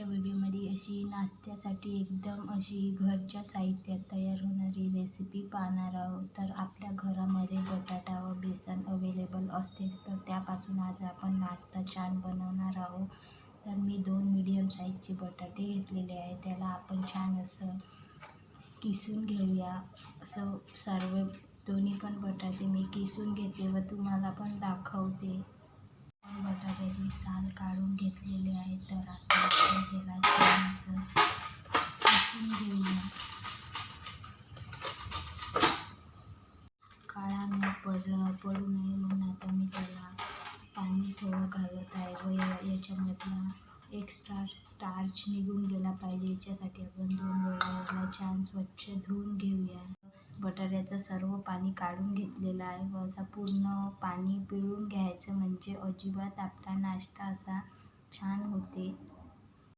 आजच्या व्हिडिओमध्ये अशी नाश्त्यासाठी एकदम अशी घरच्या साहित्यात तयार होणारी रेसिपी पाहणार आहोत. तर आपल्या घरामध्ये बटाटा व बेसन अवेलेबल असते तर त्यापासून आज आपण नाश्ता छान बनवणार आहोत. तर मी दोन मीडियम साईजचे बटाटे घेतलेले आहे त्याला आपण छान असं किसून घेऊया. असं सर्व दोन्ही पण बटाटे मी किसून घेते व तुम्हाला पण दाखवते. साल काढून घेतलेली आहे. तर आता आपण त्याला छान असं किसून घेऊया काळा न पडलं पडू नये म्हणून आता मी त्याला पाणी थोडं घालत आहे व याच्यामधला एक्स्ट्रा स्टार्च निघून गेला पाहिजे. याच्यासाठी आपण दोन वेळा याला छान स्वच्छ धुवून घेऊया. सर्व पाणी काढून घेतलेलं आहे व असा पूर्ण पाणी पिळून घ्यायचं म्हणजे अजिबात आपला नाश्ता असा छान होते.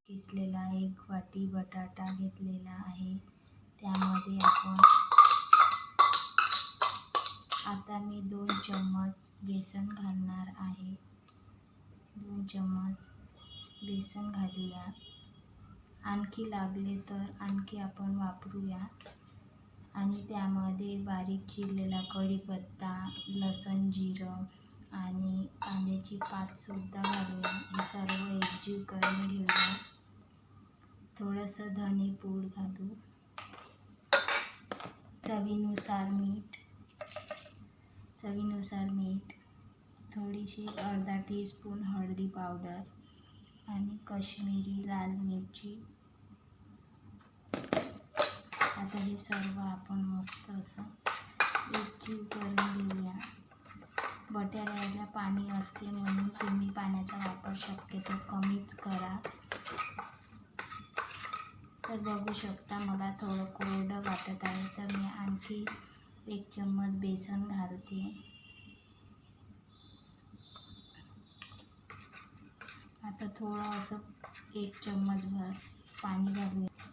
किसलेला एक वाटी बटाटा घेतलेला आहे. त्यामध्ये आपण आता मी दोन चम्मच बेसन घालणार आहे. दोन चम्मच बेसन घालूया. आणखी लागले तर आणखी आपण वापरूया. आणि त्यामध्ये बारीक चिरलेला कढीपत्ता लसूण जिरं आणि कांद्याची पातसुद्धा घालूया हे सर्व एकजीव करून घेऊया. थोडंसं धने पूड घालू. चवीनुसार मीठ. चवीनुसार मीठ. थोडीशी अर्धा टीस्पून हळदी पावडर आणि कश्मीरी लाल मिरची. आता हे सर्व आपण मस्त असं एकजीव करून घेऊया. बटाट्याला पाणी असते म्हणून तुम्ही पाण्याचा वापर शक्यतो कमीच करा. तर बघू शकता मला थोडं कोरडं वाटत आहे तर मी आणखी एक चम्मच बेसन घालते. आता थोडं असं एक चम्मचभर पाणी घालूया.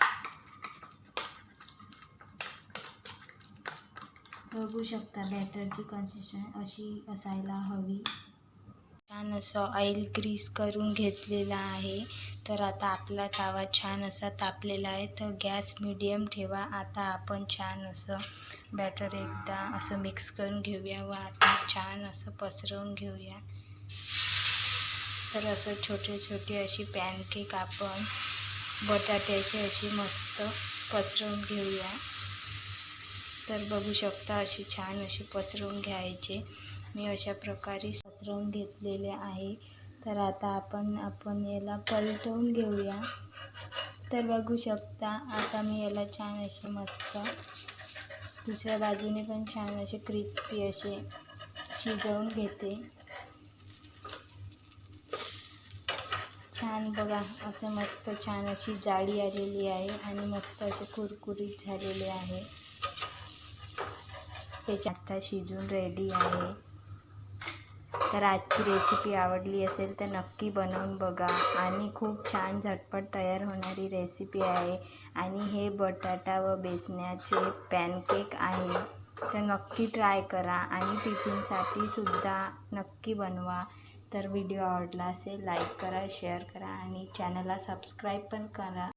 बघू शकता बॅटरची कन्सिस्टन अशी असायला हवी. छान असं ऑइल ग्रीस करून घेतलेला आहे. तर आता आपला तवा छान असा तापलेला आहे. तर गॅस मिडियम ठेवा. आता आपण छान असं बॅटर एकदा असं मिक्स करून घेऊया व आता छान असं पसरवून घेऊया. तर असं छोटे छोटे अशी पॅनकेक आपण बटाट्याची अशी मस्त पसरवून घेऊया. तर बघू शकता अशी छान अशी पसरवून घ्यायचे. मी अशा प्रकारे पसरवून घेतलेले आहे. तर आता आपण आपण याला पलटवून घेऊया. तर बघू शकता आता मी याला छान असे मस्त दुसऱ्या बाजूने पण छान असे क्रिस्पी असे शिजवून घेते. छान बघा असं मस्त छान अशी जाळी आलेली आहे आणि मस्त असे कुरकुरीत झालेले आहे. हे आता शिजून रेडी आहे. तर आजची रेसिपी आवडली असेल तर नक्की बनवून बघा. आणि खूप छान झटपट तयार होणारी रेसिपी आहे. आणि हे बटाटा व बेसण्याचे पॅनकेक आहे. तर नक्की ट्राय करा आणि टिफिनसाठी सुद्धा नक्की बनवा. तर व्हिडिओ आवडला असेल लाईक करा शेअर करा आणि चॅनलला सबस्क्राईब पण करा.